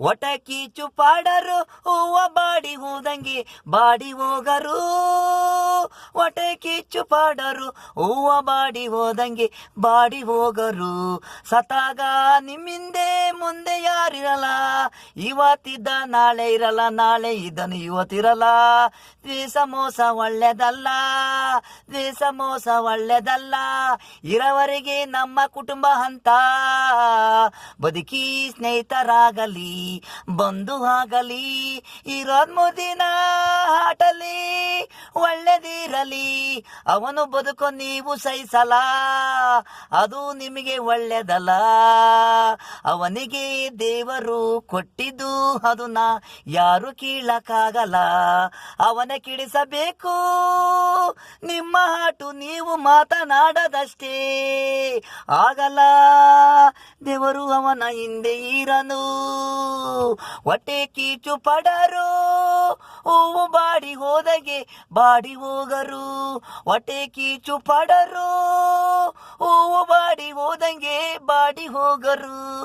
ಒಟ ಕೀಚು ಪಾಡರು ಹೂವ ಬಾಡಿ ಹೋದಂಗೆ ಬಾಡಿ ಹೋಗರು. ಒಟ ಕಿಚ್ಚು ಪಾಡರು, ಹೂವ ಬಾಡಿ ಹೋದಂಗೆ ಬಾಡಿ ಹೋಗರು. ಸತಾಗ ನಿಮ್ಮಿಂದೆ ಮುಂದೆ ಯಾರಿರಲ್ಲ? ಇವತ್ತಿದ್ದ ನಾಳೆ ಇರಲ್ಲ, ನಾಳೆ ಇದನ್ನು ಇವತ್ತಿರಲ್ಲ. ದ್ವೇಷ, ಮೋಸ ಒಳ್ಳೆದಲ್ಲ, ದ್ವೇಷ, ಮೋಸ ಒಳ್ಳೆದಲ್ಲ. ಇರವರೆಗೆ ನಮ್ಮ ಕುಟುಂಬ ಅಂತ. ಬದುಕಿ ಸ್ನೇಹಿತರಾಗಲಿ, ಬಂಧು ಆಗಲಿ, ಇರೋದ್ ಮುದಿನ ಆಟಲಿ ಒಳ್ಳೆದಿರಲಿ. ಅವನು ಬದುಕು ನೀವು ಸಹಿಸಲ. ಅದು ನಿಮಗೆ ಒಳ್ಳೆದಲ್ಲ. ಅವನಿಗೆ ದೇವರು ಕೊಟ್ಟಿದ್ದು ಅದನ್ನ ಯಾರು ಕೀಳಕ್ಕಾಗಲ್ಲ. ಅವನ ಕಿಡಿಸಬೇಕು. ನಿಮ್ಮ ಹಾಟು ನೀವು ಮಾತನಾಡದಷ್ಟೇ. ಆಗಲ್ಲ. ದೇವರು ಅವನ ಹಿಂದೆ ಇರನು. ಹೊಟ್ಟೆ ಕೀಚು ಪಡರು. ಹೂವು ಬಾಡಿ ಹೋದಗೆ ಬಾಡಿ ಹೋಗರು ಹೊಟ್ಟೆ ಕೀಚು ಪಡರು. ಹೂವು ಬಾಡಿ ಹೋದಂಗೆ ಬಾಡಿ ಹೋಗರು.